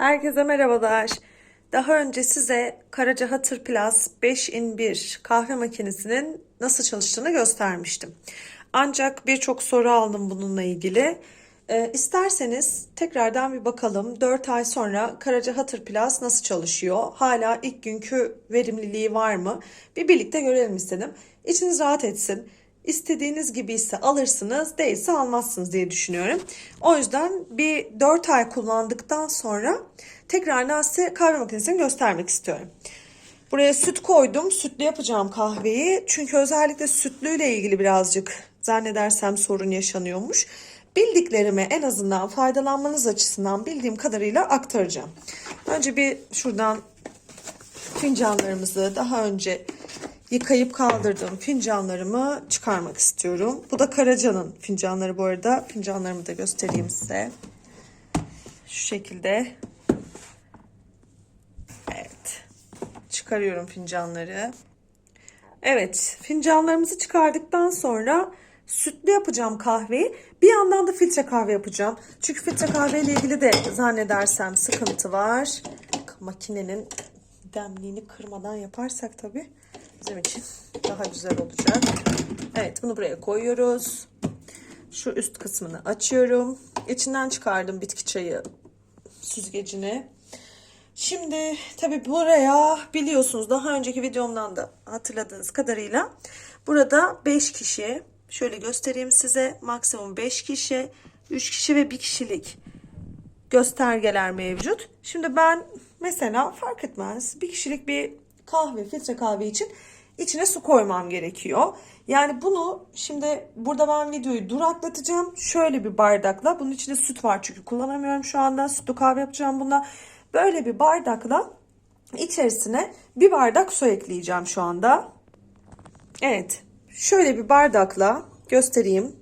Herkese merhabalar. Daha önce size Karaca Hatır Plus 5 in 1 kahve makinesinin nasıl çalıştığını göstermiştim. Ancak birçok soru aldım bununla ilgili. Ee, isterseniz tekrardan bir bakalım 4 ay sonra Karaca Hatır Plus nasıl çalışıyor? Hala ilk günkü verimliliği var mı? Bir birlikte görelim istedim. İçiniz rahat etsin. İstediğiniz gibi ise alırsınız, değilse almazsınız diye düşünüyorum. O yüzden bir 4 ay kullandıktan sonra tekrardan size kahve makinesini göstermek istiyorum. Buraya süt koydum. Sütlü yapacağım kahveyi. Çünkü özellikle sütlüyle ilgili birazcık zannedersem sorun yaşanıyormuş. Bildiklerimi en azından faydalanmanız açısından bildiğim kadarıyla aktaracağım. Önce bir şuradan fincanlarımızı daha önce yıkayıp kaldırdığım fincanlarımı çıkarmak istiyorum. Bu da Karaca'nın fincanları bu arada. Fincanlarımı da göstereyim size. Şu şekilde. Evet. Çıkarıyorum fincanları. Evet, fincanlarımızı çıkardıktan sonra sütlü yapacağım kahveyi. Bir yandan da filtre kahve yapacağım. Çünkü filtre kahve ile ilgili de zannedersem sıkıntı var. Makinenin demliğini kırmadan yaparsak tabii bizim için daha güzel olacak. Evet, bunu buraya koyuyoruz. Şu üst kısmını açıyorum. İçinden çıkardım bitki çayı süzgecini. Şimdi tabii buraya biliyorsunuz daha önceki videomdan da hatırladığınız kadarıyla burada 5 kişi şöyle göstereyim size maksimum 5 kişi 3 kişi ve 1 kişilik göstergeler mevcut. Şimdi ben mesela fark etmez bir kişilik bir kahve filtre kahve için içine su koymam gerekiyor. Yani bunu şimdi burada ben videoyu duraklatacağım. Şöyle bir bardakla bunun içinde süt var çünkü kullanamıyorum şu anda. Sütlü kahve yapacağım buna. Böyle bir bardakla içerisine bir bardak su ekleyeceğim şu anda. Evet. Şöyle bir bardakla göstereyim.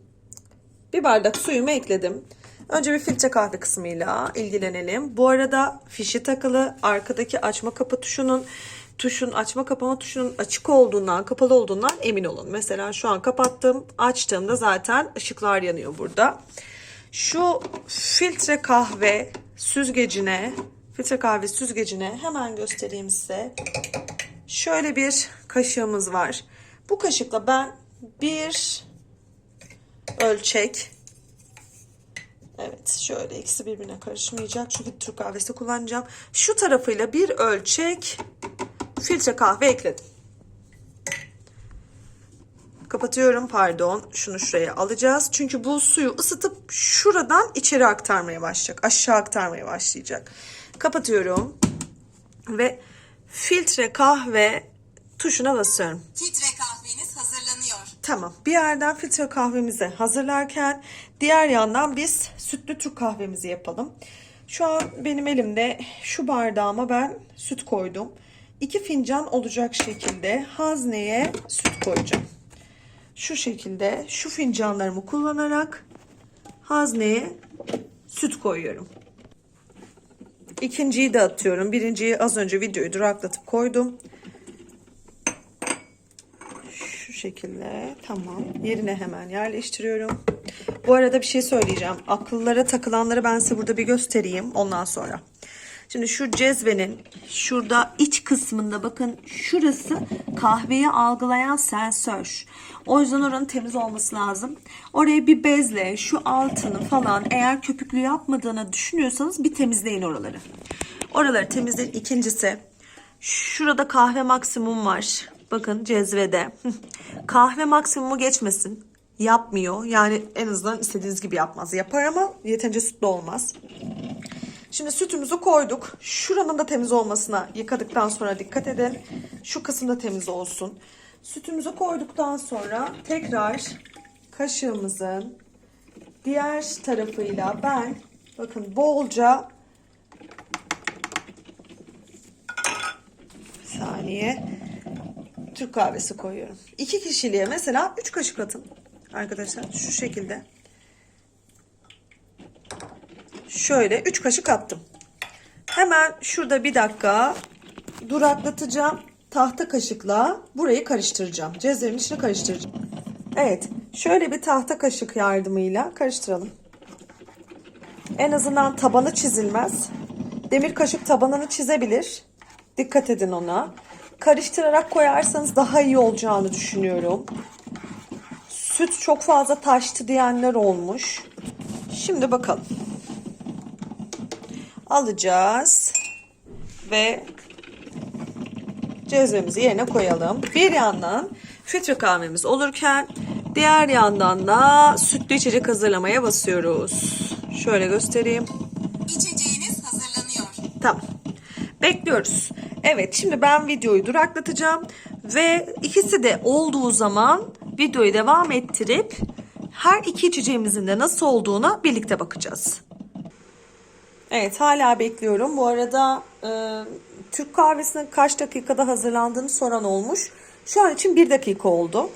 Bir bardak suyumu ekledim. Önce bir filtre kahve kısmıyla ilgilenelim. Bu arada fişi takılı arkadaki açma kapı tuşunun tuşun açma kapama tuşunun açık olduğundan kapalı olduğundan emin olun. Mesela şu an kapattım açtığımda zaten ışıklar yanıyor burada. Şu filtre kahve süzgecine filtre kahve süzgecine hemen göstereyim size. Şöyle bir kaşığımız var. Bu kaşıkla ben bir ölçek Evet şöyle ikisi birbirine karışmayacak. Çünkü Türk kahvesi kullanacağım. Şu tarafıyla bir ölçek filtre kahve ekledim. Kapatıyorum pardon. Şunu şuraya alacağız. Çünkü bu suyu ısıtıp şuradan içeri aktarmaya başlayacak. Aşağı aktarmaya başlayacak. Kapatıyorum. Ve filtre kahve tuşuna basıyorum. Filtre kahveniz hazırlanıyor. Tamam. Bir yerden filtre kahvemizi hazırlarken diğer yandan biz sütlü Türk kahvemizi yapalım. Şu an benim elimde şu bardağıma ben süt koydum. İki fincan olacak şekilde hazneye süt koyacağım. Şu şekilde şu fincanlarımı kullanarak hazneye süt koyuyorum. İkinciyi de atıyorum. Birinciyi az önce videoyu duraklatıp koydum. Şu şekilde tamam. Yerine hemen yerleştiriyorum. Bu arada bir şey söyleyeceğim. Akıllara takılanları ben size burada bir göstereyim ondan sonra. Şimdi şu cezvenin şurada iç kısmında bakın şurası kahveyi algılayan sensör. O yüzden oranın temiz olması lazım. Oraya bir bezle şu altını falan eğer köpüklü yapmadığını düşünüyorsanız bir temizleyin oraları. Oraları temizleyin. İkincisi şurada kahve maksimum var. Bakın cezvede. kahve maksimumu geçmesin. Yapmıyor. Yani en azından istediğiniz gibi yapmaz. Yapar ama yeterince sütlü olmaz. Şimdi sütümüzü koyduk. Şuranın da temiz olmasına yıkadıktan sonra dikkat edin. Şu kısım da temiz olsun. Sütümüzü koyduktan sonra tekrar kaşığımızın diğer tarafıyla ben bakın bolca saniye Türk kahvesi koyuyorum. İki kişiliğe mesela 3 kaşık atın arkadaşlar şu şekilde. Şöyle 3 kaşık attım. Hemen şurada bir dakika duraklatacağım. Tahta kaşıkla burayı karıştıracağım. Cezvemin içine karıştıracağım. Evet. Şöyle bir tahta kaşık yardımıyla karıştıralım. En azından tabanı çizilmez. demir kaşık tabanını çizebilir. Dikkat edin ona. Karıştırarak koyarsanız daha iyi olacağını düşünüyorum. Süt çok fazla taştı diyenler olmuş. Şimdi bakalım. Alacağız ve cezvemizi yerine koyalım. Bir yandan filtre kahvemiz olurken diğer yandan da sütlü içecek hazırlamaya basıyoruz. Şöyle göstereyim. İçeceğiniz hazırlanıyor. Tamam. Bekliyoruz. Evet şimdi ben videoyu duraklatacağım ve ikisi de olduğu zaman videoyu devam ettirip her iki içeceğimizin de nasıl olduğuna birlikte bakacağız. Evet hala bekliyorum. Bu arada e, Türk kahvesinin kaç dakikada hazırlandığını soran olmuş. Şu an için bir dakika oldu.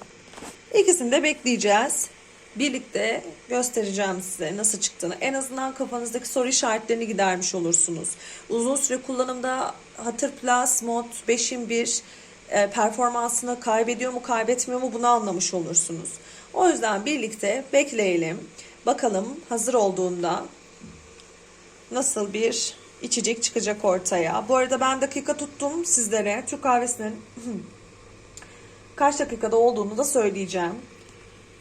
İkisini de bekleyeceğiz. Birlikte göstereceğim size nasıl çıktığını. En azından kafanızdaki soru işaretlerini gidermiş olursunuz. Uzun süre kullanımda Hatır Plus Mod 5'in 1 e, performansını kaybediyor mu kaybetmiyor mu bunu anlamış olursunuz. O yüzden birlikte bekleyelim. Bakalım hazır olduğunda nasıl bir içecek çıkacak ortaya. Bu arada ben dakika tuttum sizlere. Türk kahvesinin kaç dakikada olduğunu da söyleyeceğim.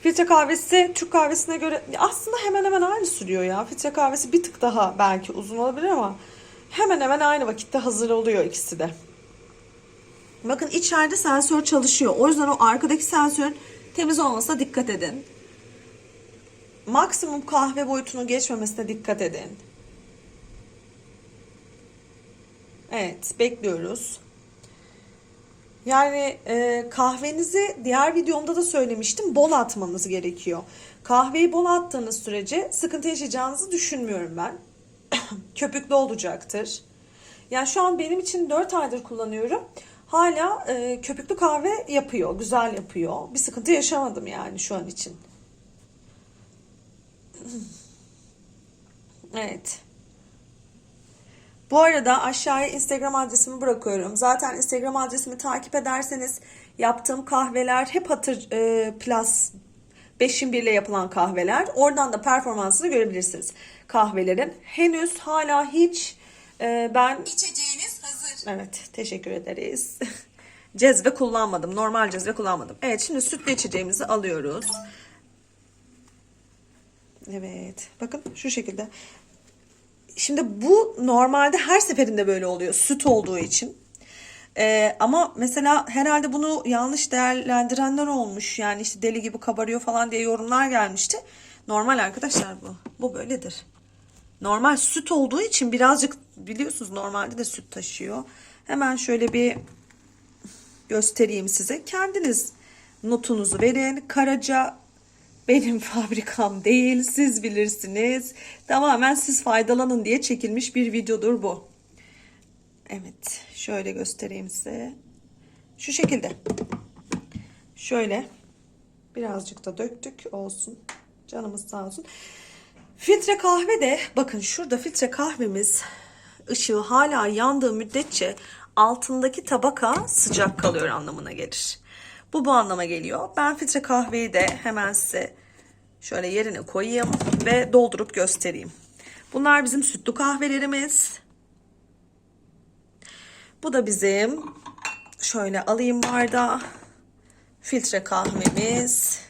Filtre kahvesi Türk kahvesine göre aslında hemen hemen aynı sürüyor ya. Filtre kahvesi bir tık daha belki uzun olabilir ama hemen hemen aynı vakitte hazır oluyor ikisi de. Bakın içeride sensör çalışıyor. O yüzden o arkadaki sensörün temiz olmasına dikkat edin. Maksimum kahve boyutunu geçmemesine dikkat edin. Evet, bekliyoruz. Yani e, kahvenizi diğer videomda da söylemiştim bol atmanız gerekiyor. Kahveyi bol attığınız sürece sıkıntı yaşayacağınızı düşünmüyorum ben. Köpüklü olacaktır. Yani şu an benim için 4 aydır kullanıyorum. Hala e, köpüklü kahve yapıyor, güzel yapıyor. Bir sıkıntı yaşamadım yani şu an için. Evet. Bu arada aşağıya Instagram adresimi bırakıyorum. Zaten Instagram adresimi takip ederseniz yaptığım kahveler hep hatır e, plus 5'in 1 ile yapılan kahveler. Oradan da performansını görebilirsiniz. Kahvelerin henüz hala hiç e, ben İçeceğiniz hazır. Evet, teşekkür ederiz. cezve kullanmadım. Normal cezve kullanmadım. Evet, şimdi sütlü içeceğimizi alıyoruz. Evet, bakın şu şekilde. Şimdi bu normalde her seferinde böyle oluyor. Süt olduğu için. Ee, ama mesela herhalde bunu yanlış değerlendirenler olmuş. Yani işte deli gibi kabarıyor falan diye yorumlar gelmişti. Normal arkadaşlar bu. Bu böyledir. Normal süt olduğu için birazcık biliyorsunuz normalde de süt taşıyor. Hemen şöyle bir göstereyim size. Kendiniz notunuzu verin. Karaca benim fabrikam değil. Siz bilirsiniz. Tamamen siz faydalanın diye çekilmiş bir videodur bu. Evet. Şöyle göstereyim size. Şu şekilde. Şöyle. Birazcık da döktük olsun. Canımız sağ olsun. Filtre kahve de bakın şurada filtre kahvemiz ışığı hala yandığı müddetçe altındaki tabaka sıcak kalıyor anlamına gelir. Bu bu anlama geliyor. Ben filtre kahveyi de hemen size şöyle yerine koyayım ve doldurup göstereyim. Bunlar bizim sütlü kahvelerimiz. Bu da bizim şöyle alayım bardağı filtre kahvemiz.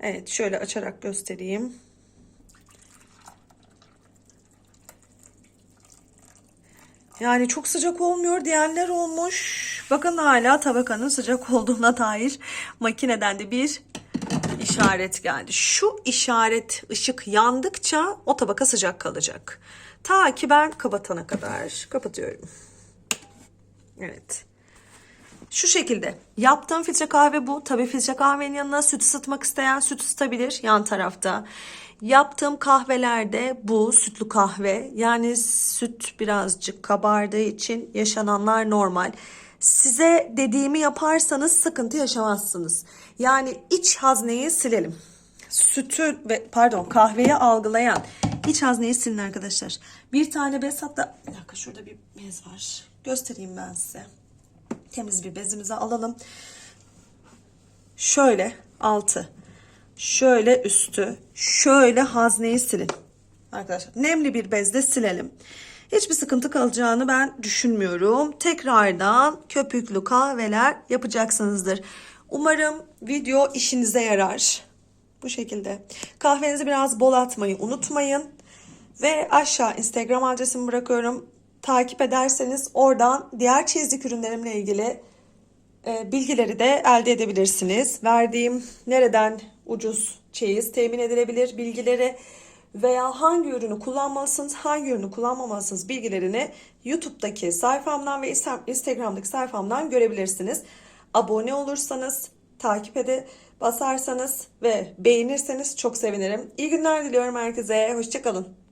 Evet şöyle açarak göstereyim. Yani çok sıcak olmuyor diyenler olmuş. Bakın hala tabakanın sıcak olduğuna dair makineden de bir işaret geldi. Şu işaret ışık yandıkça o tabaka sıcak kalacak. Ta ki ben kapatana kadar kapatıyorum. Evet. Şu şekilde yaptığım filtre kahve bu. Tabii filtre kahvenin yanına süt ısıtmak isteyen süt ısıtabilir yan tarafta. Yaptığım kahvelerde bu sütlü kahve. Yani süt birazcık kabardığı için yaşananlar normal. Size dediğimi yaparsanız sıkıntı yaşamazsınız. Yani iç hazneyi silelim. Sütü ve pardon kahveyi algılayan iç hazneyi silin arkadaşlar. Bir tane bez hatta bir dakika şurada bir bez var. Göstereyim ben size temiz bir bezimizi alalım. Şöyle altı, şöyle üstü, şöyle hazneyi silin. Arkadaşlar nemli bir bezle silelim. Hiçbir sıkıntı kalacağını ben düşünmüyorum. Tekrardan köpüklü kahveler yapacaksınızdır. Umarım video işinize yarar. Bu şekilde. Kahvenizi biraz bol atmayı unutmayın. Ve aşağı Instagram adresimi bırakıyorum. Takip ederseniz oradan diğer çizdik ürünlerimle ilgili e, bilgileri de elde edebilirsiniz. Verdiğim nereden ucuz çeyiz temin edilebilir bilgileri veya hangi ürünü kullanmalısınız, hangi ürünü kullanmamalısınız bilgilerini YouTube'daki sayfamdan ve Insta- Instagram'daki sayfamdan görebilirsiniz. Abone olursanız, takip ede basarsanız ve beğenirseniz çok sevinirim. İyi günler diliyorum herkese. Hoşçakalın.